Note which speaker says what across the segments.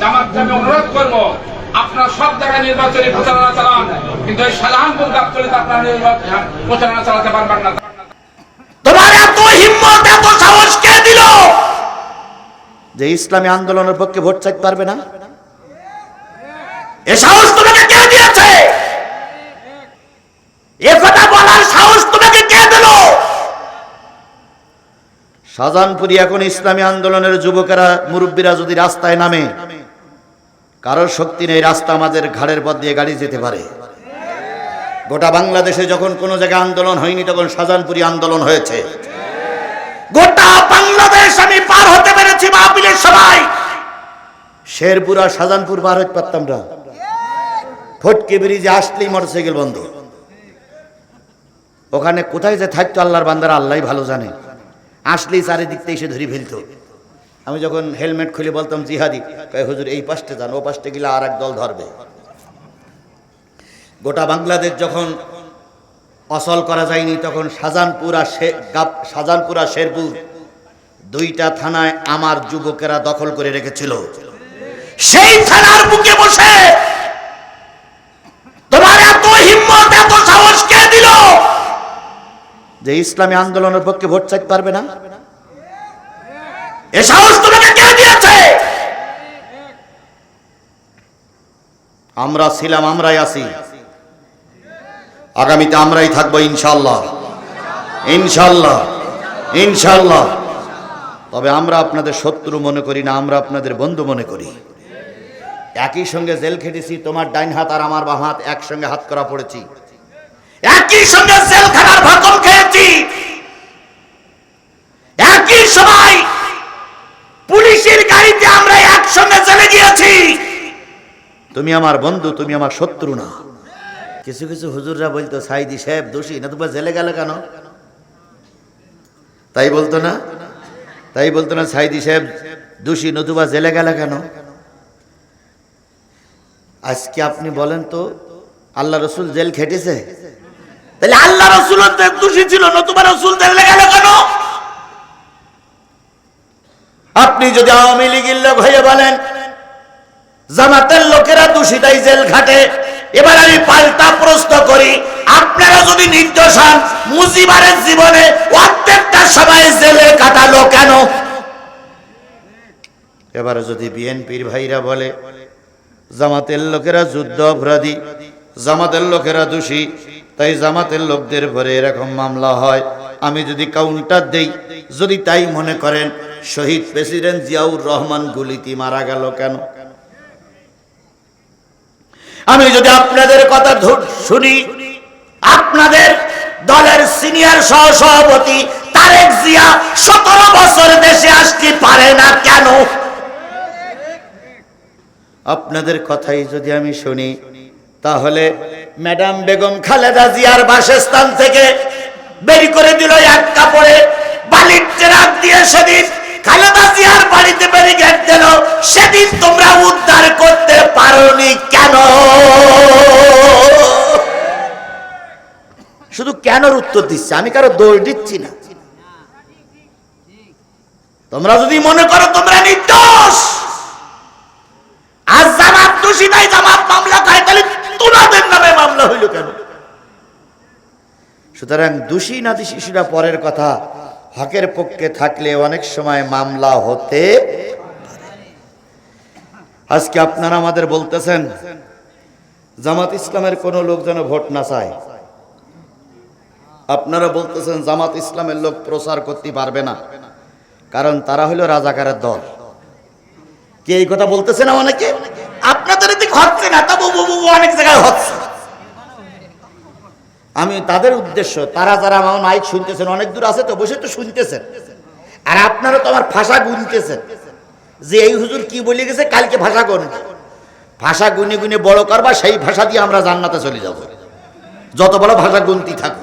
Speaker 1: জামাতকে আমি অনুরোধ করব আপনার সব জায়গায় নির্বাচনী প্রচারণা চালান কিন্তু এই শাহজাহানপুর গাবতলিতে আপনারা নির্বাচন প্রচারণা চালাতে পারবেন না।
Speaker 2: তোমার এত হিম্মত এত সাহস কে দিল? যে ইসলামী আন্দোলনের পক্ষে ভোট চাইতে পারবে না? এ সাহস তোমাকে কে দিয়েছে? এ কথা বলার সাহস তোমাকে কে দিল শাহজাহানপুরি এখন ইসলামী আন্দোলনের যুবকেরা, মুরব্বীরা যদি রাস্তায় নামে, কারোর শক্তি নেই, রাস্তা আমাদের ঘাড়ের পথ দিয়ে গাড়ি যেতে পারে। গোটা বাংলাদেশে যখন কোনো জায়গায় আন্দোলন হয়নি, তখন শাহজাহানপুরি আন্দোলন হয়েছে। গোটা বাংলাদেশ আমি পার হতে পেরেছি মাহফিলের সবাই। শেরপুর আর শাহজাহানপুর পার হতে পারতাম না। ফটকে ব্রিজে আসলেই মোটরসাইকেল বন্ধ। ওখানে কোথায় যে থাকতো আল্লাহর বান্দারা আল্লাহ ভালো জানে। আসলেই চারিদিক থেকে এসে ধরে ফেলতো। আমি যখন হেলমেট খুলে বলতাম জিহাদি, কয়, হুজুর, এই পাশে যান, ও পাশে গেলে আর এক দল ধরবে। গোটা বাংলাদেশ যখন অসল করা যায়নি, তখন শাহজাহানপুর আর শে- আর শেরপুর দুইটা থানায় আমার যুবকেরা দখল করে রেখেছিল। সেই থানার বুকে বসে তোমার এত হিম্মত, এত সাহস যে ইসলামী আন্দোলনের পক্ষে ভোট চাইতে পারবে না? এ সাহস তোমাকে কে দিয়েছে? আমরা ছিলাম, আমরাই আছি। আগামীতে আমরাই থাকব ইনশাল্লাহ ইনশাল্লাহ ইনশাল্লাহ তবে আমরা আপনাদের শত্রু মনে করি না, আমরা আপনাদের বন্ধু মনে করি। একই সঙ্গে জেল খেটেছি, তোমার ডাইন হাত আর আমার বা হাত একসঙ্গে হাত করা পড়েছি। একই সঙ্গে জেলখানার ভাতন খেয়েছি একই সময় পুলিশের গাড়িতে আমরা একসঙ্গে চলে গিয়েছি তুমি আমার বন্ধু, তুমি আমার শত্রু না। কিছু কিছু হুজুররা বলতো, সাইদি সাহেব দোষী না তোমার জেলে গেল কেন? তাই বলতো না? তাই বলতো না, সাইদি সাহেব দোষী, নতুবা জেলে গেল কেন? আজকে আপনি বলেন তো, আল্লাহ রসুল জেল খেটেছে? তাহলে আল্লাহ রসুল দোষী ছিল, নতুবা রসুল জেলে গেল কেন? আপনি যদি আওয়ামী লীগের লোক হয়ে বলেন জামাতের লোকেরা দোষী তাই জেল ঘাটে এবার আমি পাল্টা প্রশ্ন করি, আপনারা যদি নির্দোষ হন মুজিবারের জীবনে প্রত্যেকটা সবাই জেলে কাটালো কেন? এবারে যদি বিএনপির ভাইরা বলে, জামাতের লোকেরা যুদ্ধ অপরাধী, জামাতের লোকেরা দোষী, তাই জামাতের লোকদের ভরে এরকম মামলা হয়। আমি যদি কাউন্টার দেই, যদি তাই মনে করেন, শহীদ প্রেসিডেন্ট জিয়াউর রহমান গুলিতে মারা গেল কেন? আমি যদি আপনাদের কথা শুনি, আপনাদের দলের সিনিয়র সহ সভাপতি তারেক জিয়া সতেরো বছর দেশে আসতে পারে না কেন? আপনাদের কথাই যদি আমি শুনি, তাহলে ম্যাডাম বেগম খালেদা জিয়ার বাসস্থান থেকে বের করে দিল এক কাপড়ে, বালির চেরাক দিয়ে সেদিন খালেদা জিয়ার বাড়িতে ব্যারিকেড দিল। সেদিন তোমরা উদ্ধার করতে পারোনি কেন? শুধু কেনর উত্তর দিচ্ছে, আমি কারও দোষ দিচ্ছি না। তোমরা যদি মনে করো তোমরা নির্দোষ, আজ জামাত দোষী নাই, জামাত মামলা খায়, তাহলে তোমাদের নামে মামলা হইল কেন? সুতরাং দোষী না দোষী, সেটা পরের কথা। হকের পক্ষে থাকলে অনেক সময় মামলা হতে আজকে আপনারা আমাদের বলতেছেন, জামাত ইসলামের কোনো লোক যেন ভোট না চায়। আপনারা বলতেছেন, জামাত ইসলামের লোক প্রচার করতে পারবে না, কারণ তারা হলো রাজাকারের দল। কে এই কথা বলতেছে না অনেকে? আপনাদের এদিকে হচ্ছে না তবু অনেক জায়গায় হচ্ছে। আমি তাদের উদ্দেশ্য, তারা যারা আমার মাইক শুনতেছেন, অনেক দূর আছে তো, বসে তো শুনতেছেন। আর আপনারা তো আমার ভাষা গুনতেছেন। যে এই হুজুর কি বলে গেছে, কালকে ভাষা গুনবে ভাষা গুনে গুনে বড় করবা, সেই ভাষা দিয়ে আমরা জান্নাতে চলে যাব। যত বড় ভাষা গুনতি থাকো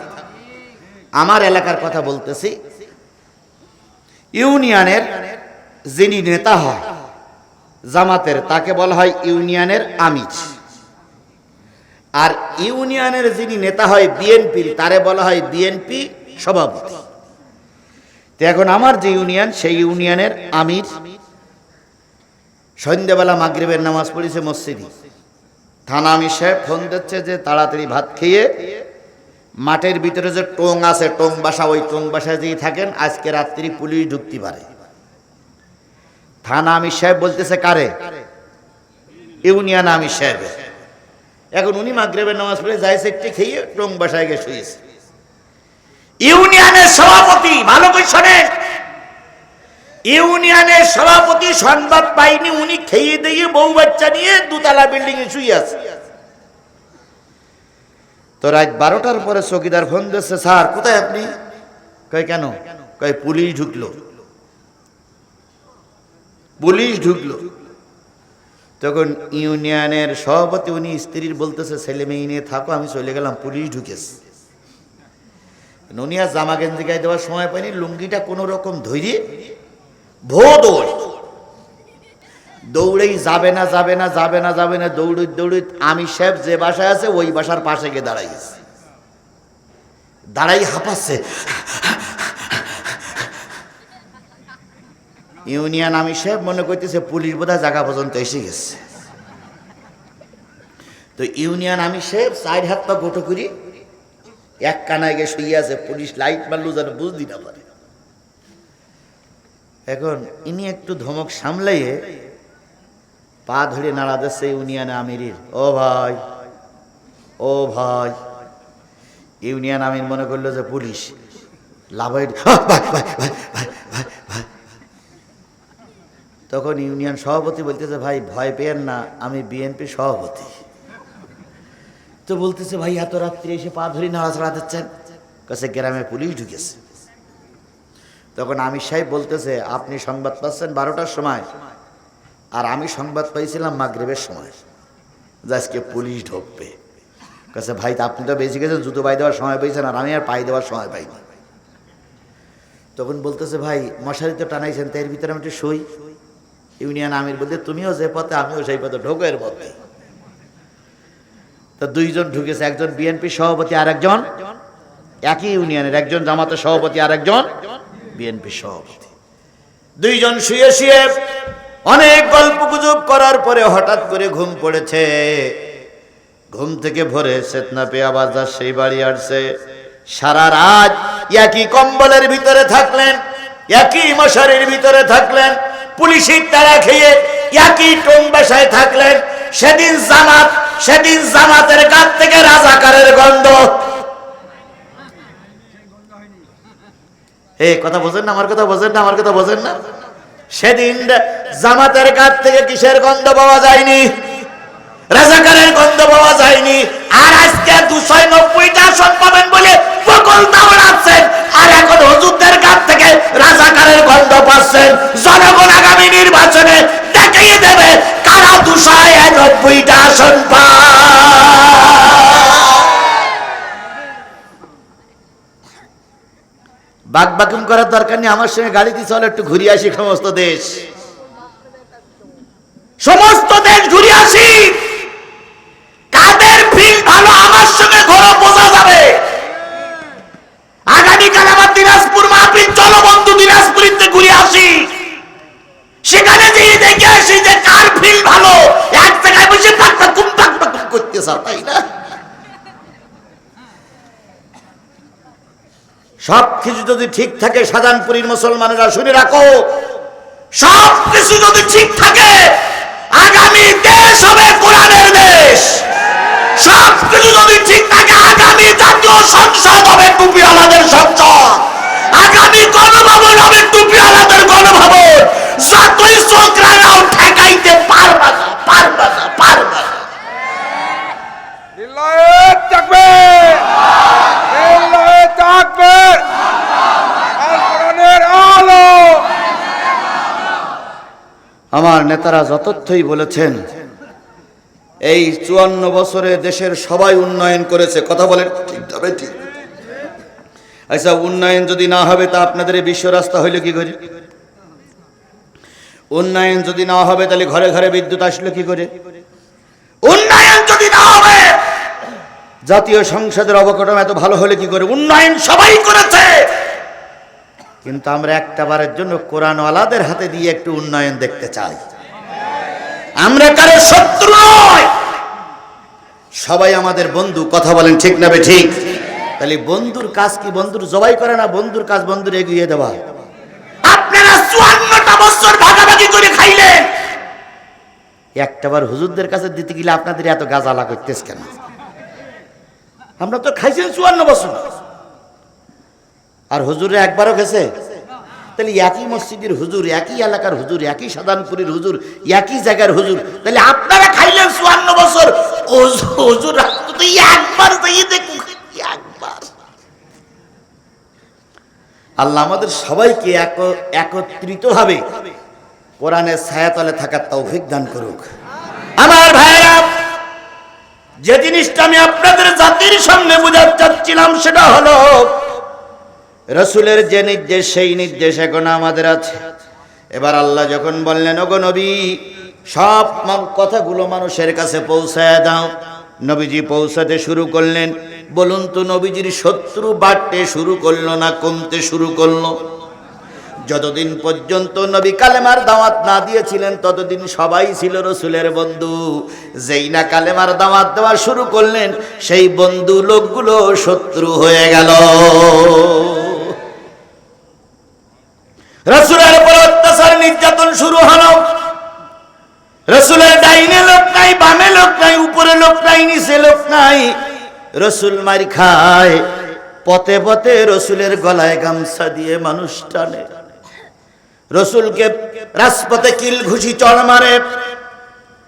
Speaker 2: আমার এলাকার কথা বলতেছি, ইউনিয়নের যিনি নেতা হয়, জামাতের, তাকে বলা হয় ইউনিয়নের আমির। আর ইউনিয়নের যিনি নেতা হয় বিএনপির তারে বলা হয় বিএনপি সভাপতি। এখন আমার যে ইউনিয়ন, সেই ইউনিয়নের আমির সন্ধ্যেবেলা মাগরিবের নামাজ পড়েছে মসজিদে। থানা আমি সাহেব ফোন দিচ্ছে যে তাড়াতাড়ি ভাত খেয়ে মাঠের ভিতরে যে টোং আছে, টোং বাসা, ওই টোং বাসায় যেই থাকেন, আজকে রাত্রি পুলিশ ঢুকতে পারে। থানা আমি সাহেব বলতেছে, কারে? ইউনিয়ন আমি সাহেব এখন উনি মাগরেবের নামাজ পড়ে যাইছে একটি খেয়ে টোং বাসায় গিয়ে শুয়েছে। ইউনিয়নের সভাপতি, ভালো করে শোনেন। ইউনিয়নের সভাপতি সংবাদ পাইনি, উনি খেয়ে দিয়ে বউ বাচ্চা নিয়ে দুতলা বিল্ডিং এ শুয়ে আছে। তো রাত বারোটার পরে চকিদার ফোন দিচ্ছে স্যার, কোথায় আপনি? কয়, কেন? কয়, পুলিশ ঢুকলো। পুলিশ ঢুকলো। তখন ইউনিয়নের সভাপতি উনি স্ত্রীর বলতেছে, ছেলে মেয়ে নিয়ে থাকো, আমি চলে গেলাম, পুলিশ ঢুকেছে। নুনিয়া জামা গেঞ্জি গায়ে দেওয়ার সময় পাইনি লুঙ্গিটা কোনো রকম ধৈর্য ভো দৌড়। দৌড়েই যাবে না যাবে না যাবে না যাবে না দৌড়ি দৌড়ি আমি সাহেব যে বাসায় আছে, ওই বাসার পাশে গিয়ে দাঁড়াইছে দাঁড়াই হাঁপাচ্ছে। ইউনিয়ন আমি সাহেব মনে করতেছে পুলিশ বোধহয় জায়গা পর্যন্ত এসে গেছে। তো ইউনিয়ন আমি সাহেব চার হাত পা গোটো করি, এক কানায় গিয়ে শুয়ে আছে, পুলিশ লাইট মারলো যেন বুঝলি না পারে। এখন ইনি একটু ধমক সামলাইয়ে পা ধরে নাড়া ইউনিয়ন আমিরির। ও ভাই ও ভাই, ইউনিয়ন আমির মনে করল যে পুলিশ লাভাই তখন ইউনিয়ন সভাপতি বলতেছে, ভাই, ভয় পেয়েন না, আমি বিএনপি সভাপতি। তো বলতেছে, ভাই, এত রাত্রি এসে পা ধরে নাড়াচাড়া দিচ্ছেন? কাছে গ্রামে পুলিশ ঢুকেছে। তখন আমি সাহেব বলতেছে, আপনি সংবাদ পাচ্ছেন বারোটার সময়। আর আমি সংবাদ পাইছিলাম মাগরেবের সময়। যে আজকে পুলিশ ঢুকবে। কাছে ভাই আপনি তো বেঁচে গেছেন, জুতো পাই দেওয়ার সময় পেয়েছেন আর আমি আর পাই দেওয়ার সময় পাইনি। তখন বলতেছে, ভাই, মশারি তো টানাইছেন তাই এর ভিতরে আমি একটু শুই। ইউনিয়ন আমির বলতে তুমিও যে পথে, আমিও সেই পথে ঢোকো এর পথে। তো দুইজন ঢুকেছে, একজন বিএনপি সভাপতি আর একজন একই ইউনিয়নের, একজন জামাতের সভাপতি আর একজন বিএনপি সভাপতি। দুইজন শুয়ে শুয়ে অনেক গল্প গুজব করার পরে হঠাৎ করে ঘুম পড়েছে। ঘুম থেকে ভোরে চেতনা পেয়ে আবার যার সেই বাড়ি আসছে। সারা রাত একই কম্বলের ভিতরে থাকলেন, একই মশারির ভিতরে থাকলেন পুলিশের তারা খেয়ে একই টোম বাসায় থাকলেন। সেদিন জামাত, সেদিন জামাতের কাছ থেকে রাজাকারের গন্ধ। কথা বোঝেন না, আমার কথা বোঝেন না, আমার কথা বোঝেন না। সেদিন জামাতের কাছ থেকে কিসের গন্ধ পাওয়া যায়নি? রাজাকারের গন্ধ পাওয়া যায়নি। আর আজকে দুশো নব্বইটা আসন পাবেন বলে বকল দাওড়াচ্ছেন আর এখন হুজুরদের কাছ থেকে রাজাকারের গন্ধ পাচ্ছেন। জনগণ আগামী নির্বাচনে দেখিয়ে দেবে কারা দুশো নব্বইটা আসন পায়। বাক বাকুম করার দরকার নেই, আমার সঙ্গে গাড়ি গাড়িতে চলে একটু ঘুরে আসি সমস্ত দেশ। সমস্ত দেশ ঘুরে আসি কাদের ফিল ভালো আমার সঙ্গে ঘোরা বোঝা যাবে আগামীকাল আমার দিনাজপুর মাহফিল চলো বন্ধু, দিনাজপুরিতে ঘুরে আসি। সেখানে যেয়ে দেখে আসি যে কার ফিল ভালো। এক জায়গায় বসে পাক পাকুম পাক পাকুম করতে চাও তাই না? সব কিছু যদি ঠিক থাকে সাজানপুরীর মুসলমানেরা শুনে রাখো। সব কিছু যদি ঠিক থাকে, আগামী দেশ হবে কোরআনের দেশ। সব কিছু যদি ঠিক থাকে আগামী জাতীয় সংসদ হবে টুপিওয়ালাদের সংসদ। আগামী গণভবন হবে টুপিওয়ালাদের গণভবন। যতই ঠেকাইতে পারবা না পারবা না পারবা না। আমার নেতারা যতথ্যই বলেছেন এই চুয়ান্ন বছরে দেশের সবাই উন্নয়ন করেছে। কথা বলেন, ঠিক তবে ঠিক। আচ্ছা উন্নয়ন যদি না হবে, তা আপনাদের এই বিশ্ব রাস্তা হইল কি করে? উন্নয়ন যদি না হবে, তাহলে ঘরে ঘরে বিদ্যুৎ আসলো কি করে? উন্নয়ন যদি না হবে, জাতীয় সংসদের অবকাঠামো এত ভালো হলে কি করে? উন্নয়ন সবাই করেছে। কিন্তু আমরা একটা বারের জন্য কোরআনওয়ালাদের হাতে দিয়ে একটু উন্নয়ন দেখতে চাই। আমরা কারও শত্রু নয়। সবাই আমাদের বন্ধু, কথা বলেন ঠিক না ঠিক? তাহলে বন্ধুর কাজ কি? বন্ধুর জবাই করে না? বন্ধুর কাজ বন্ধুর এগিয়ে দেওয়া। আপনারা চুয়ান্নটা বছর ভাগাভাগি করে খাইলেন। একটাবার হুজুরদের কাছে দিতে গেলে আপনাদের এত গাজালা করতেছ কেন? আমরা তো খাইছেন চুয়ান্ন বছর। আর হুজুরে একবারও গেছে তাহলে একই মসজিদের হুজুর, একই এলাকার হুজুর, একই সাদানপুরের হুজুর, একই জায়গার হুজুর, তাহলে আপনারা খাইলেন চুয়ান্ন বছর। হুজুর একবার আল্লাহ আমাদের সবাইকে এক একত্রিত ভাবে কোরআনের ছায়াতলে থাকার তৌফিক দান করুক। আমার ভাইরা যে জিনিসটা আমি আপনাদের জাতির সামনে বোঝাতে চাচ্ছিলাম সেটা হলো রসুলের যে নির্দেশ, সেই নির্দেশ এখন আমাদের আছে। এবার আল্লাহ যখন বললেন, ওগো নবী, সব কথাগুলো মানুষের কাছে পৌঁছায় দাও। নবীজি পৌঁছাতে শুরু করলেন। বলুন তো, নবীজির শত্রু বাড়তে শুরু করল না কমতে শুরু করল? যতদিন পর্যন্ত নবী কালেমার দাওয়াত না দিয়েছিলেন, ততদিন সবাই ছিল রসুলের বন্ধু। যেই না কালেমার দাওয়াত দেওয়া শুরু করলেন, সেই বন্ধু লোকগুলো শত্রু হয়ে গেল। রসুলের উপর অত্যাচার, নির্যাতন শুরু হলো। রসুলের ডাইনে লোক নাই, বামে লোক নাই, উপরে লোক নাই, নিচে লোক নাই। রসুল মারি খায়, পথে পথে রসুলের গলায় গামছা দিয়ে মানুষ টানে। রসুলকে রাজপথে কিল ঘুষি চড় মারে।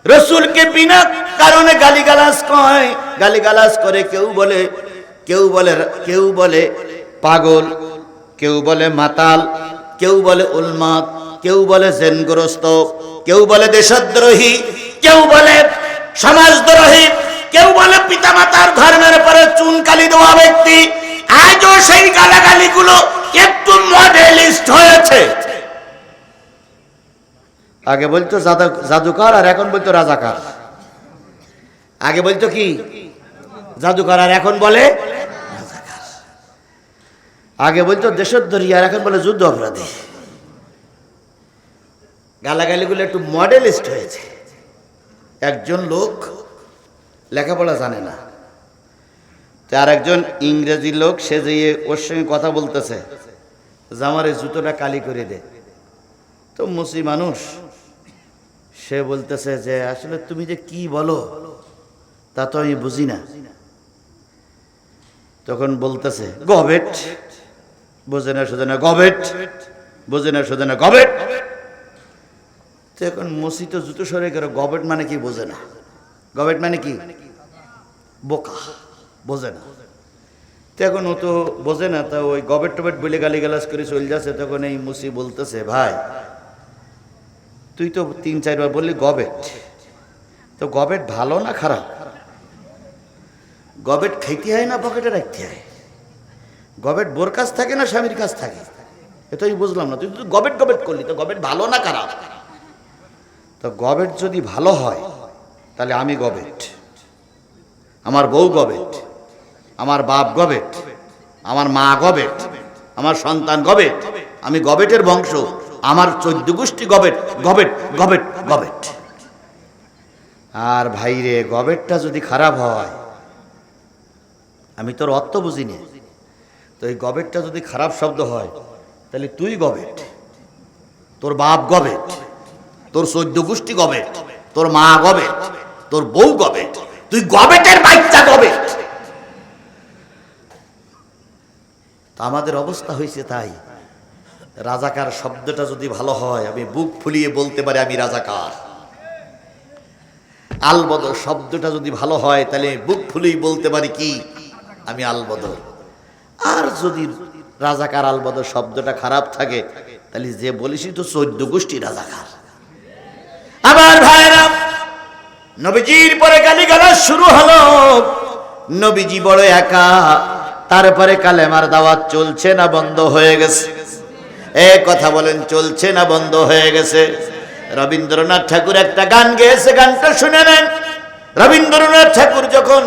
Speaker 2: রসুলকে বিনা কারণে গালিগালাজ কয়। গালিগালাজ করে কেউ বলে কেউ বলে কেউ বলে পাগল, কেউ বলে মাতাল। কেউ বলে উন্মাদ কেউ বলে জেনগ্রস্ত, কেউ বলে দেশদ্রোহী, কেউ বলে সমাজদ্রোহী, কেউ বলে পিতামাতার ধর্মের পরে চুনকালি দেওয়া ব্যক্তি। আজও সেই গালাগালিগুলো একটু মডেলিস্ট হয়েছে। আগে বলতো জাদু- জাদুকর আর এখন বলতো রাজাকার। আগে বলতো কি? জাদুকর আর এখন বলে। আগে বলতো দেশোদ্ধারী আর এখন বলে যুদ্ধ অপরাধী। গালাগালিগুলো একটু মডেলিস্ট হয়েছে। একজন লোক লেখাপড়া জানে না। তার একজন ইংরেজি লোক, সে যে ওর সঙ্গে কথা বলতেছে, যে আমার এই জুতোটা কালি করে দে। তো মুসি মানুষ, সে বলতেছে যে, আসলে তুমি যে কি বলো, তা তো আমি বুঝি না। তখন বলতেছে গবেট বোঝে না শোধে না, গবেট। বোঝে না শোধে না, গবেট। তো এখন মসি তো জুতো সরে গেল, গবেট মানে কি বোঝে না? গবেট মানে কি? বোকা, বোঝে না। তো এখন ও তো বোঝে না, তা ওই গবেট টবেট বলে গালি গালাজ করে চলে যাচ্ছে, তখন এই মুসি বলতেছে, ভাই, তুই তো তিন, চারবার বললি গবেট। তো গবেট ভালো না খারাপ? গবেট খাইতে হয় না, পকেটে রাখতে হয়? গবেট বোর কাছ থাকে না স্বামীর কাছ থাকে? এ তো আমি বুঝলাম না। তুই তো গবেট গবেট করলি, তো গবেট ভালো না খারাপ? তো গবেট যদি ভালো হয়, তাহলে আমি গবেট। আমার বউ গবেট, আমার বাপ গবেট, আমার মা গবেট, আমার সন্তান গবেট, আমি গবেটের বংশ, আমার চোদ্দ গোষ্ঠী গবেট গবেট গবেট গবেট। আর ভাইরে, গবেটটা যদি খারাপ হয়, আমি তোর অর্থ বুঝিনি। এই গবেটটা যদি খারাপ শব্দ হয়, তাহলে তুই গবেট। তোর বাপ গবেট। তোর চোদ্দ গোষ্ঠী গবেট। তোর মা গবেট। তোর বউ গবেট। তুই গবেটের বাচ্চা গবেট। তা আমাদের অবস্থা হয়েছে তাই। রাজাকার শব্দটা যদি ভালো হয়, আমি বুক ফুলিয়ে বলতে পারি আমি রাজাকার। আলবদর শব্দটা যদি ভালো হয়, তাহলে বুক ফুলিয়ে বলতে পারি কি? আমি আলবদর। আর যদি রাজাকার আলবদর শব্দটা খারাপ থাকে, তাহলে যে বলিসই তো চোদ্দ গোষ্ঠী রাজাকার। আবার ভাইরা, নবীজির পরে গালি শুরু হলো। নবীজি বড় একা, তারপরে কালেমার দাওয়াত চলছে না বন্ধ হয়ে গেছে। এ কথা বলেন, চলছে না বন্ধ হয়ে গেছে। রবীন্দ্রনাথ ঠাকুর একটা গান গেয়েছে, গানটা শুনে নেন। রবীন্দ্রনাথ ঠাকুর যখন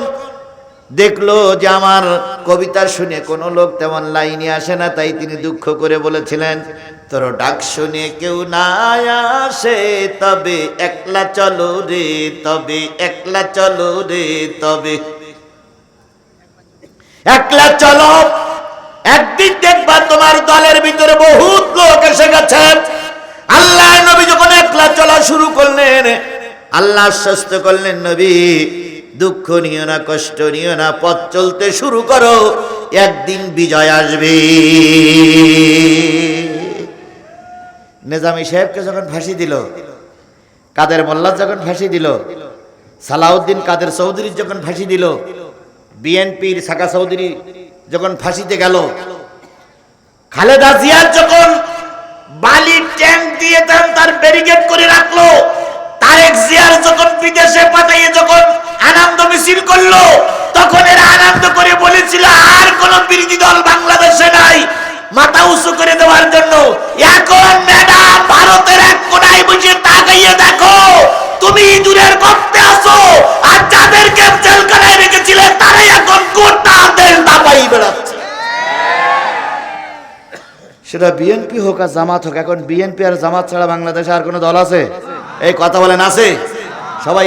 Speaker 2: দেখল যে আমার কবিতা শুনে কোনো লোক তেমন লাইনে আসে না, তাই তিনি দুঃখ করে বলেছিলেন, তোর ডাক শুনে কেউ না আসে, তবে একলা চলো রে, তবে একলা চলো রে, তবে একলা চলো। একদিন দেখবা তোমার দলের ভিতরে বহুত লোক এসে গেছে। আল্লাহ নবী যখন একলা চলা শুরু করলেন, আল্লাহ আশ্বস্ত করলেন, নবী দুঃখ নিও না, কষ্ট নিও না, পথ চলতে শুরু করো, একদিন বিজয় আসবে। নেজামি সাহেবকে যখন ফাঁসি দিল, কাদের মোল্লা যখন ফাঁসি দিল, সালাউদ্দিন কাদের চৌধুরী যখন ফাঁসি দিল, বিএনপির সাকা চৌধুরী যখন ফাঁসিতে গেল, খালেদা জিয়ার যখন বালি ট্যাঙ্ক দিয়ে তার ব্যারিকেড করে রাখল, তারেক জিয়ার যখন বিদেশে পাঠাইয়ে যখন আনন্দ মিছিল করল। তখন এরা আনন্দ করে বলেছিল, আর কোন বিরোধী দল বাংলাদেশে নাই। মাথা উঁচু করে দেওয়ার জন্য, এখন ম্যাডাম, ভারতের এক কোনায় বসে তাকাইয়ে দেখো, তুমি ইঁদুরের গর্তে আছো, আর যাদেরকে জেলখানায় রেখেছিলে, তারাই এখন গোটা দেশ দাপাই বেড়াচ্ছে। সেটা বিএনপি হোক আর জামাত হোক, এখন বিএনপি আর জামাত ছাড়া বাংলাদেশে আর কোনো দল আছে? এই কথা বলেন, আছে? সবাই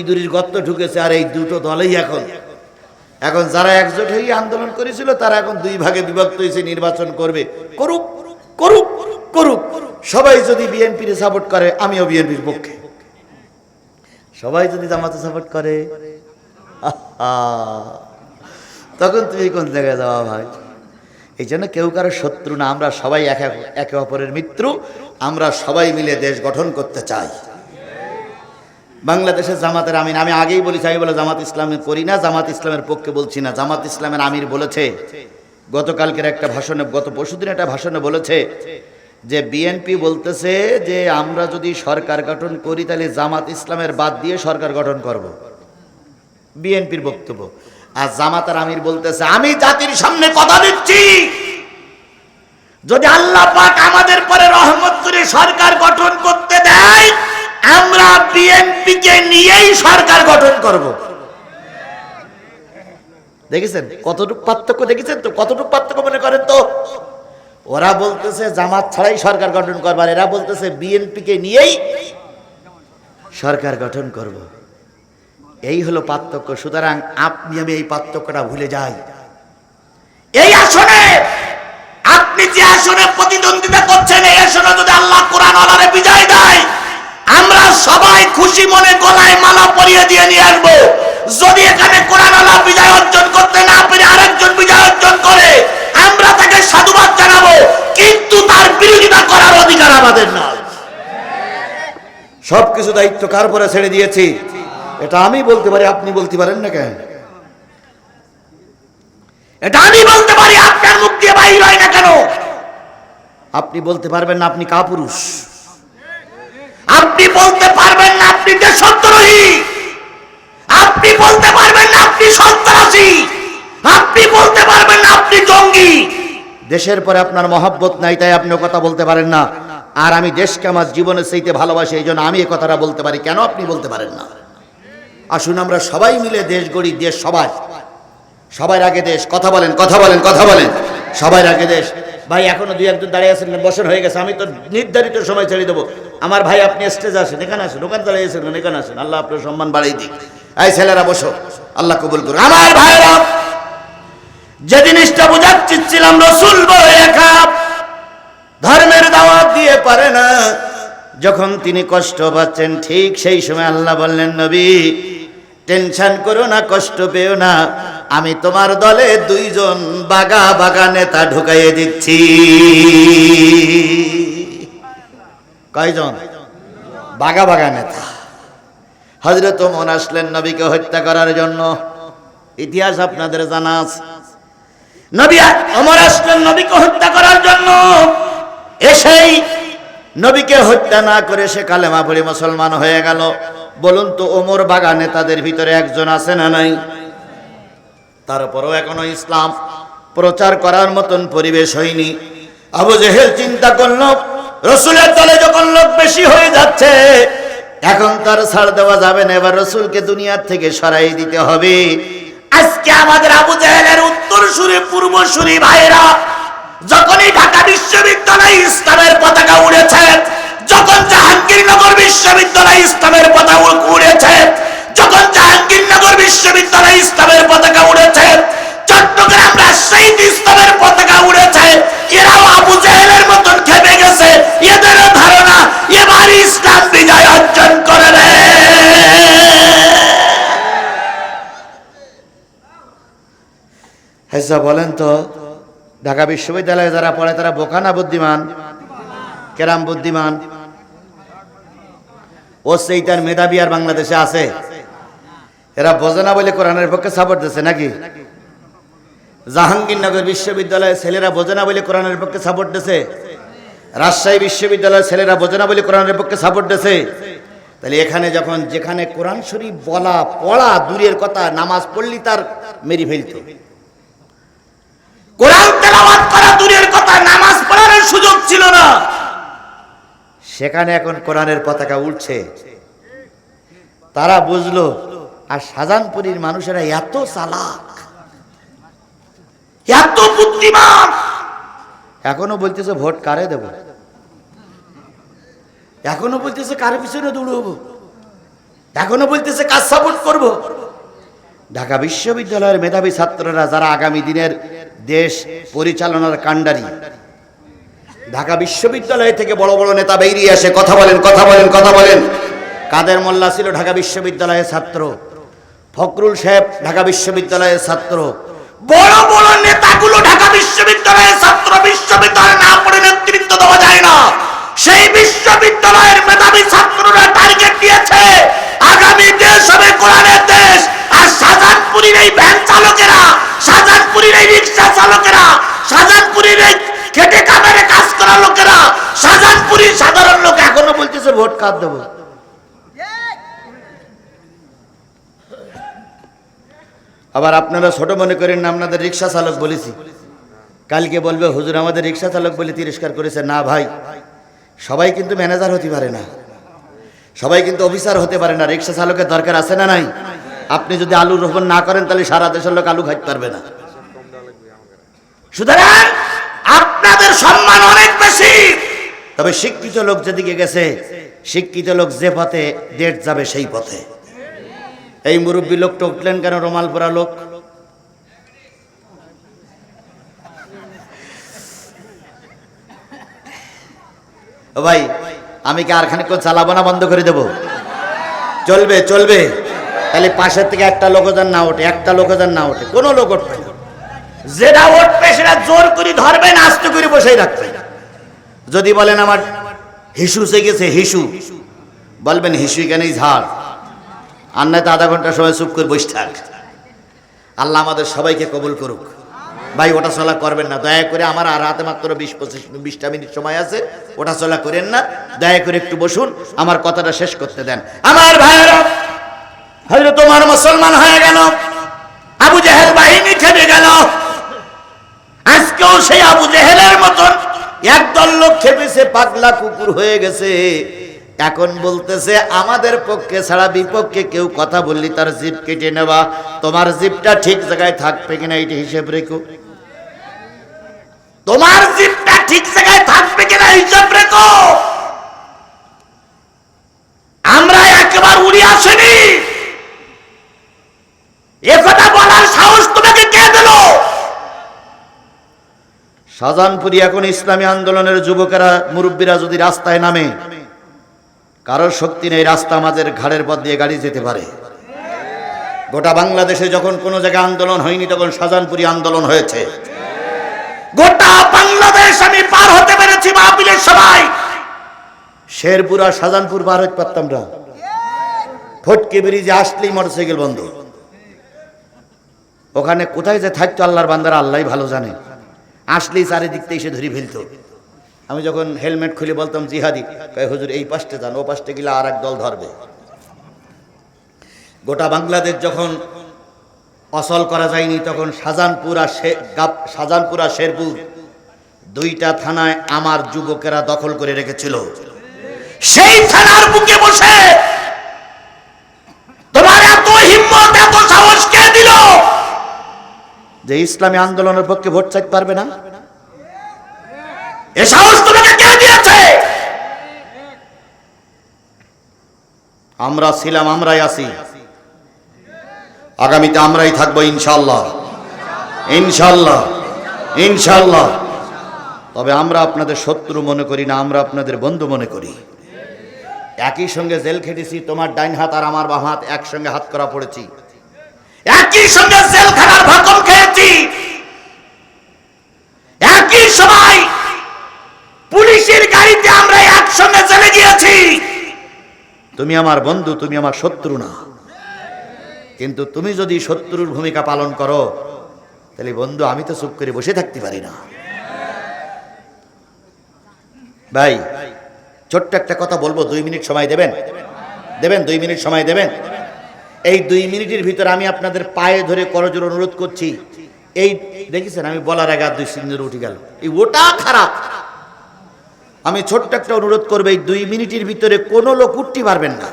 Speaker 2: ইঁদুরির গর্ত ঢুকেছে, আর এই দুটো দলেই এখন। এখন যারা একজোট হয়ে আন্দোলন করেছিল, তারা এখন দুই ভাগে বিভক্ত হয়েছে, নির্বাচন করবে। করুক করুক করুক। সবাই যদি বিএনপির সাপোর্ট করে, আমিও বিএনপির পক্ষে। সবাই যদি জামাতে সাপোর্ট করে তখন তুমি কোন জায়গায় যাওয়া ভাই? এই জন্য কেউ কারও শত্রু না, আমরা সবাই একে অপরের মিত্র, আমরা সবাই মিলে দেশ গঠন করতে চাই। বাংলাদেশের জামাতের আমির, আমি আগেই বলেছি আমি বলে জামাত ইসলামে করি না, জামাত ইসলামের পক্ষে বলছি না। জামাত ইসলামের আমির বলেছে, গতকালকের একটা ভাষণে, গত পরশুদিন একটা ভাষণে বলেছে যে বিএনপি বলতেছে যে, আমরা যদি সরকার গঠন করি, তাহলে জামাত ইসলামের বাদ দিয়ে সরকার গঠন করব। বিএনপির বক্তব্য। আর জামাতার আমির বলতেছে, আমি জাতির সামনে কথা দিচ্ছি। যদি আল্লাহ পাক আমাদের পরে রহমত করে সরকার গঠন করতে দেয় আমরা বিএনপি কে নিয়েই সরকার গঠন করব। দেখেছেন? কতটুকু পার্থক্য দেখেছেন তো? কতটুকু পার্থক্য মনে করেন তো? ওরা বলতেছে, জামাত ছাড়াই সরকার গঠন করবার এরা বলতেছে বিএনপি কে নিয়েই সরকার গঠন করব। এই হলো পার্থক্য। সুতরাং আপনি, আমি এই পার্থক্যটা ভুলে যাই। এই আসনে আপনি যে আসনে প্রতিদ্বন্দ্বিতা করছেন, এই আসনে যদি আল্লাহ কোরআন বিজয় দেয় আমরা সবাই খুশি মনে গলায় মালা পরিয়ে দিয়ে নিয়ে আসব। যদি এখানে কোরআন আল্লাহ বিজয় অর্জন করতে না পেরে আরেকজন বিজয় অর্জন করে আমরা তাকে সাধুবাদ জানাব কিন্তু তার বিরোধিতা করার অধিকার আমাদের নয় সবকিছু দায়িত্ব কার পরে ছেড়ে দিয়েছি? এটা আমি বলতে পারি আপনি বলতে পারেন না কেন? এটা আমি বলতে পারি আপনার মুখ দিয়ে বাইর হয় না কেন? আপনি বলতে পারবেন না আপনি কাপুরুষ। আপনি বলতে পারবেন না আপনি দেশদ্রোহী আপনি বলতে পারবেন না আপনি সন্ত্রাসী। আপনি বলতে পারবেন না আপনি জঙ্গি। দেশের পরে আপনার মহাব্বত নাই, তাই আপনি কথা বলতে পারেন না। আর আমি দেশকে আমার জীবনের সেইতে ভালোবাসি, এই জন্য আমি এ কথাটা বলতে পারি। কেন আপনি বলতে পারেন না? আসুন আমরা সবাই মিলে দেশ গড়ি, দেশ সবাই সবার আগে দেশ। কথা বলেন কথা বলেন কথা বলেন। সবার আগে দেশ। ভাই, এখনও দুই একজন দাঁড়িয়ে আছেন, বছর হয়ে গেছে, আমি তো নির্ধারিত সময় ছেড়ে দেবো। আমার ভাই, আপনি স্টেজ আসেন, এখানে আসেন, ওখানে দাঁড়িয়ে আছেন, এখানে আসেন। আল্লাহ আপনার সম্মান বাড়াই দিক। এই ছেলেরা, বসো। আল্লাহ কবুল করুন আমার ভাইরা যে জিনিসটা বোঝাচ্ছিলাম রসুল বলে রেখা ধর্মের দাওয়াত দিয়ে পারে না। যখন তিনি কষ্ট পাচ্ছেন, ঠিক সেই সময় আল্লাহ বললেন, নবী, টেনশন করো না, কষ্ট পেও না। আমি তোমার দলে দুইজন বাগা বাগা নেতা ঢুকাইয়ে দিচ্ছি। কয়জন? বাগা বাগা নেতা। হজরত মন আসলেন নবীকে হত্যা করার জন্য। ইতিহাস আপনাদের জানা আছে। নবী অমর আসলেন নবীকে হত্যা করার জন্য। এসেই নবীকে হত্যা না করে সে কালেমা পড়ে মুসলমান হয়ে গেল। বলুন তো ওমর বাগা নেতাদের ভিতরে একজন আছে না নাই? তারপরও এখনও ইসলাম প্রচার করার মতন পরিবেশ হয়নি। আবু জেহেল চিন্তা করল, রসুলের দলে যখন লোক বেশি হয়ে যাচ্ছে, এখন তার ছাড় দেওয়া যাবে না, এবার রসুলকে দুনিয়ার থেকে সরাই দিতে হবে। আজকে আমাদের আবু জাহেলের উত্তর সুরে পূর্ব সুরি ভাইরা যখনই ঢাকা বিশ্ববিদ্যালয় ইসলামের পতাকা উড়েছে, যখন জাহাঙ্গীরনগর বিশ্ববিদ্যালয় ইসলামের পতাকা উড়েছে যখন জাহাঙ্গীরনগর পতাকা উড়েছে, চট্টগ্রাম ইসলামের পতাকা উড়েছে, এরাও আবু জাহেলের মতন খেপে গেছে। এদেরও ধারণা, এবার ইসলাম বিজয় অর্জন করবে। হেসা বলেন তো, ঢাকা বিশ্ববিদ্যালয়ে যারা পড়ে, তারা বোকা না বুদ্ধিমান? কেরাম বুদ্ধিমান? ও সেইটার মেধাবী আর বাংলাদেশে আছে? এরা বোঝে না বলে কোরআনের পক্ষে সাপোর্ট দিচ্ছে নাকি? জাহাঙ্গীরনগর বিশ্ববিদ্যালয়ের ছেলেরা বোঝে না বলে কোরআনের পক্ষে সাপোর্ট দিছে রাজশাহী বিশ্ববিদ্যালয়ের ছেলেরা বোঝে না বলে কোরআনের পক্ষে সাপোর্ট দিছে তাহলে এখানে যখন যেখানে কোরআন শরীফ বলা, পড়া দূরের কথা, নামাজ পড়লি তার মেরি ফেলতো। কোরআন তেলাওয়াত করা দূরের কথা, নামাজ পড়ার সুযোগ ছিল না। সেখানে এখন কোরআনের পতাকা উঠছে তারা বুঝলো আর শাহজাহানপুরীর মানুষেরা এত চালাক, এত বুদ্ধিমান। এখনও বলতেছে ভোট কারে দেব? এখনও বলতেছে কার পিছনে দৌড়বো? এখনও বলতেছে কাজ সাপোর্ট করব? ঢাকা বিশ্ববিদ্যালয়ের মেধাবী ছাত্ররা যারা আগামী দিনের দেশ পরিচালনার কাণ্ডারি, ঢাকা বিশ্ববিদ্যালয় থেকে বড় বড় নেতা বেরিয়ে আসে কথা বলেন কথা বলেন কথা বলেন। কাদের মোল্লা ছিল ঢাকা বিশ্ববিদ্যালয়ের ছাত্র? ফখরুল সাহেব ঢাকা বিশ্ববিদ্যালয়ের ছাত্র। বড় বড় নেতাগুলো ঢাকা বিশ্ববিদ্যালয়ের ছাত্র বিশ্ববিদ্যালয়ে না পড়ে নেতৃত্ব দেওয়া যায় না। সেই বিশ্ববিদ্যালয়ের মেধাবী ছাত্ররা টার্গেট দিয়েছে, আগামী দেশ হবে কোরআনের দেশ। আর শাহজাহানপুরীর এই ভ্যান চালকেরা, শাহজাহানপুরীর এই রিক্সা চালকেরা, শাহজাহানপুরীর এই খেটে কামেরে কাজ করা লোকেরা, শাহজাহানপুরীর সাধারণ লোক এখনও বলতেছে ভোট কার দেবো? আবার আপনারা ছোট মনে করেন না, আপনাদের রিক্সা চালক বলেছি। কালকে বলবে, হুজুর, আমাদের রিক্সা চালক বলে তিরস্কার করেছে। না ভাই, সবাই কিন্তু ম্যানেজার হতে পারে না। সবাই কিন্তু অফিসার হতে পারে না। রিক্সা চালকের দরকার আছে না নাই? আপনি যদি আলু রোপণ না করেন, তাহলে সারা দেশের লোক আলু খাইতে পারবে না। সুতরাং আপনাদের সম্মান অনেক বেশি। তবে শিক্ষিত লোক যেদিকে গেছে, শিক্ষিত লোক যে পথে ডেট যাবে সেই পথে। এই মুরব্বী লোকটা উঠলেন কেন, রোমাল পরা লোক? ও ভাই, আমি কি আর খানিক চালাবো না, বন্ধ করে দেব? চলবে চলবে। তাহলে পাশের থেকে একটা লোক যেন না ওঠে, একটা লোক যেন না ওঠে, কোনো লোক না। যেটা উঠবে সেটা জোর করে ধরবে না আস্তে করে বসেই রাখবে। যদি বলেন আমার হিসু সে গেছে হিসু। বলবেন হিসু কেনই ঝাড়। আর নয়তো আধা ঘণ্টা সময় চুপ করে বসে থাক। আল্লাহ আমাদের সবাইকে কবুল করুক। ভাই, ওটা চলা করবেন না। দয়া করে আমার আর হাতে মাত্র বিশ পঁচিশ বিশটা মিনিট সময় আছে, ওটা চলা করেন না। দয়া করে একটু বসুন, আমার কথাটা শেষ করতে দেন। আমার ভাইয়েরা, হয়তো তোমার মুসলমান হয়ে গেল, আবু জেহেল বাহিনী খেপে গেল। আজকেও সেই আবু জেহেলের মতন একদল লোক খেপেছে পাগলা কুকুর হয়ে গেছে। এখন বলতেছে, আমাদের পক্ষে ছাড়া বিপক্ষে কেউ কথা বললি, তার জিপ কেটে নেওয়া। তোমার জিপটা ঠিক জায়গায় থাকবে কিনা এটা হিসেব রেখো। তোমার জিপটা ঠিক জায়গায় থাকবে কিনা হিসাব রেখো। আমরা একবার উড়ে আসেনি। একথা বলার সাহস তোমাকে কে দিল? শাহজাহানপুরি এখন ইসলামী আন্দোলনের যুবকেরা, মুরব্বীরা যদি রাস্তায় নামে কারোর শক্তি নেই রাস্তা আমাদের ঘাড়ের পথ দিয়ে গাড়ি যেতে পারে। গোটা বাংলাদেশে যখন কোনো জায়গায় আন্দোলন হয়নি, তখন শাহজাহানপুরি আন্দোলন হয়েছে। গোটা বাংলাদেশ আমি পার হতে পেরেছি মাহফিলের সবাই শেরপুর আর পার হতে পারতাম না। ফটকে ব্রিজে আসলেই মোটরসাইকেল বন্ধ। ওখানে কোথায় যে থাকতো আল্লাহর বান্দারা আল্লাহ ভালো জানে। আসলেই চারিদিক থেকে এসে ধরে ফেলতো। আমি যখন হেলমেট খুলে বলতাম, জিহাদি কয়, হুজুর, এই পাশে যান, ও পাশে গেলে আর এক দল ধরবে। গোটা বাংলাদেশ যখন অসল করা যায়নি, তখন শাহজাহানপুর আর শে- আর শেরপুর দুইটা থানায় আমার যুবকেরা দখল করে রেখেছিল। সেই থানার বুকে বসে তোমার এত হিম্মত, এত সাহস কে দিল যে ইসলামী আন্দোলনের পক্ষে ভোট চাইতে পারবে না? আমরা ছিলাম, আমরাই আছি। আগামীতে আমরাই থাকব ইনশাল্লাহ ইনশাল্লাহ ইনশাল্লাহ তবে আমরা আপনাদের শত্রু মনে করি না, আমরা আপনাদের বন্ধু মনে করি। একই সঙ্গে জেল খেটেছি, তোমার ডাইন হাত আর আমার বাম হাত একসঙ্গে হাত করা পড়েছি। একই সঙ্গে জেলখানার ভাকম খেয়েছি একই সময় পুলিশের গাড়িতে আমরা একসঙ্গে চলে গিয়েছি তুমি আমার বন্ধু, তুমি আমার শত্রু না। কিন্তু তুমি যদি শত্রুর ভূমিকা পালন করো, তাহলে বন্ধু, আমি তো চুপ করে বসে থাকতে পারি না। ভাই, ছোট্ট একটা কথা বলব, দুই মিনিট সময় দেবেন? দেবেন? দুই মিনিট সময় দেবেন? এই দুই মিনিটের ভিতরে আমি আপনাদের পায়ে ধরে করজোর অনুরোধ করছি। এই, দেখেছেন, আমি বলার আগে আর দুই সিন্দুর উঠে গেল। এই ওটা খারাপ। আমি ছোট্ট একটা অনুরোধ করব, এই দুই মিনিটের ভিতরে কোনো লোক উঠতে পারবেন না।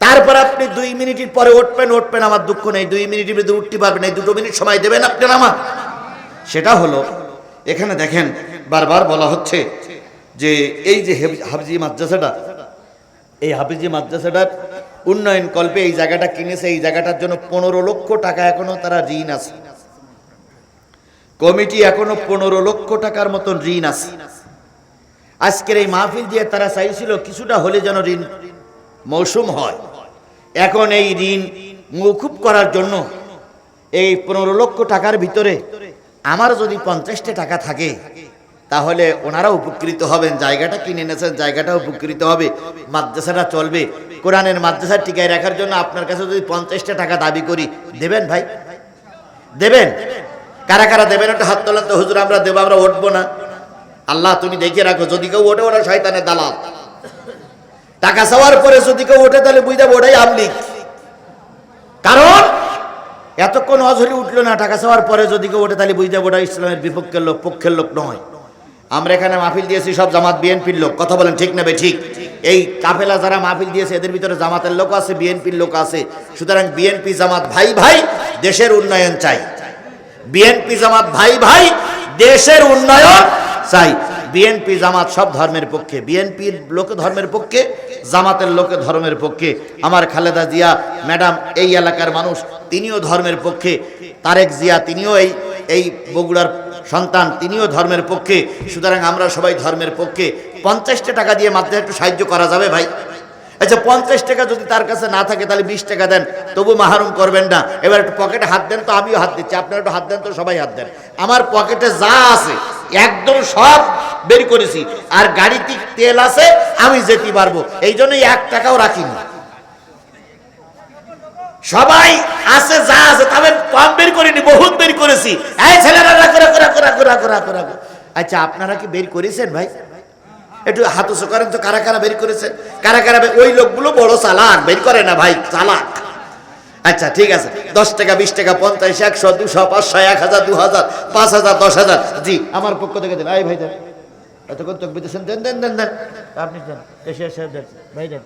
Speaker 2: তারপর আপনি দুই মিনিটের পরে উঠবেন উঠবেন, আমার দুঃখ নেই। দুই মিনিটের ভিতরে উঠতে পারবেন এই দুটো মিনিট সময় দেবেন আপনার আমার। সেটা হলো, এখানে দেখেন, বারবার বলা হচ্ছে যে এই যে হাফজি মাদ্রাসাটা, এই হাফিজি মাদ্রাসাটার উন্নয়ন কল্পে এই জায়গাটা কিনেছে, এই জায়গাটার জন্য পনেরো লক্ষ টাকা এখনও তারা ঋণ আছে। কমিটি এখনও পনেরো লক্ষ টাকার মতন ঋণ আছে। আজকের এই মাহফিল দিয়ে তারা চাইছিল কিছুটা হলে যেন ঋণ মৌসুম হয়। এখন এই ঋণ মৌকুব করার জন্য এই পনেরো লক্ষ টাকার ভিতরে আমার যদি পঞ্চাশটা টাকা থাকে, তাহলে ওনারা উপকৃত হবেন। জায়গাটা কিনে এনেছেন জায়গাটা উপকৃত হবে। মাদ্রাসাটা চলবে। কোরআনের মাদ্রাসা টিকায় রাখার জন্য আপনার কাছে যদি পঞ্চাশটা টাকা দাবি করি, দেবেন ভাই? দেবেন? কারা কারা দেবেন? একটা হাত তোলেন তো হুজুর, আমরা দেবো, আমরা উঠবো না। আল্লাহ, তুমি দেখে রাখো, যদি কেউ ওঠে, ওরা শয়তানের দালাল। টাকা চাওয়ার পরে যদি কেউ ওঠে, তাহলে বুঝতে ওটাই আমলিক। কারণ, এতক্ষণ অঝরি উঠল না, টাকা চাওয়ার পরে যদি কেউ ওঠে, তাহলে বুঝতে ওটা ইসলামের বিপক্ষের লোক, পক্ষের লোক নয়। আমরা এখানে মাহফিল দিয়েছি, সব জামাত বিএনপির লোক। কথা বলেন ঠিক নেবে ঠিক? এই কাফেলা যারা মাহফিল দিয়েছে, এদের ভিতরে জামাতের লোক আছে, বিএনপির লোক আছে। সুতরাং বিএনপি জামাত ভাই ভাই, দেশের উন্নয়ন চাই। বিএনপি জামাত ভাই ভাই, দেশের উন্নয়ন চাই। বিএনপি জামাত সব ধর্মের পক্ষে, বিএনপির লোক ধর্মের পক্ষে, জামাতের লোক ধর্মের পক্ষে। আমার খালেদা জিয়া, ম্যাডাম, এই এলাকার মানুষ, তিনিও ধর্মের পক্ষে। তারেক জিয়া, তিনিও এই এই বগুড়ার সন্তান, তিনিও ধর্মের পক্ষে। সুতরাং আমরা সবাই ধর্মের পক্ষে। পঞ্চাশটা টাকা দিয়ে মাত্র একটু সাহায্য করা যাবে ভাই? আচ্ছা পঞ্চাশ টাকা যদি তার কাছে না থাকে, তাহলে বিশ টাকা দেন। তবু মাহারুম করবেন না। এবার একটু পকেটে হাত দেন তো, আমিও হাত দিচ্ছি। আপনারা একটু হাত দেন তো, সবাই হাত দেন। আমার পকেটে যা আছে একদম সব বের করেছি। আর গাড়িতে তেল আছে, আমি যেতে পারব। এই জন্যই এক টাকাও রাখিনি। সবাই আছে, যা আছে, তবে কম বের করিনি, বহুত বের করেছি। এই ছেলেরা রাখো রাখো রাখো রাখো রাখো রাখো আচ্ছা আপনারা কি বের করেছেন ভাই? একটু হাত উঁচু করেন তো, কারা কারা বের করেছেন কারা কারা ওই লোকগুলো বড় চালাক, বের করে না ভাই, চালাক। আচ্ছা ঠিক আছে। দশ টাকা, বিশ টাকা, পঞ্চাশ, একশো, দুশো, পাঁচশো, এক হাজার, দু হাজার, পাঁচ হাজার, দশ হাজার। জি, আমার পক্ষ থেকে দেন আই ভাই দেন। এতক্ষণ তো দেন দেন দেন দেন। আপনি দেন। এসে এসে দেন। ভাই দেন।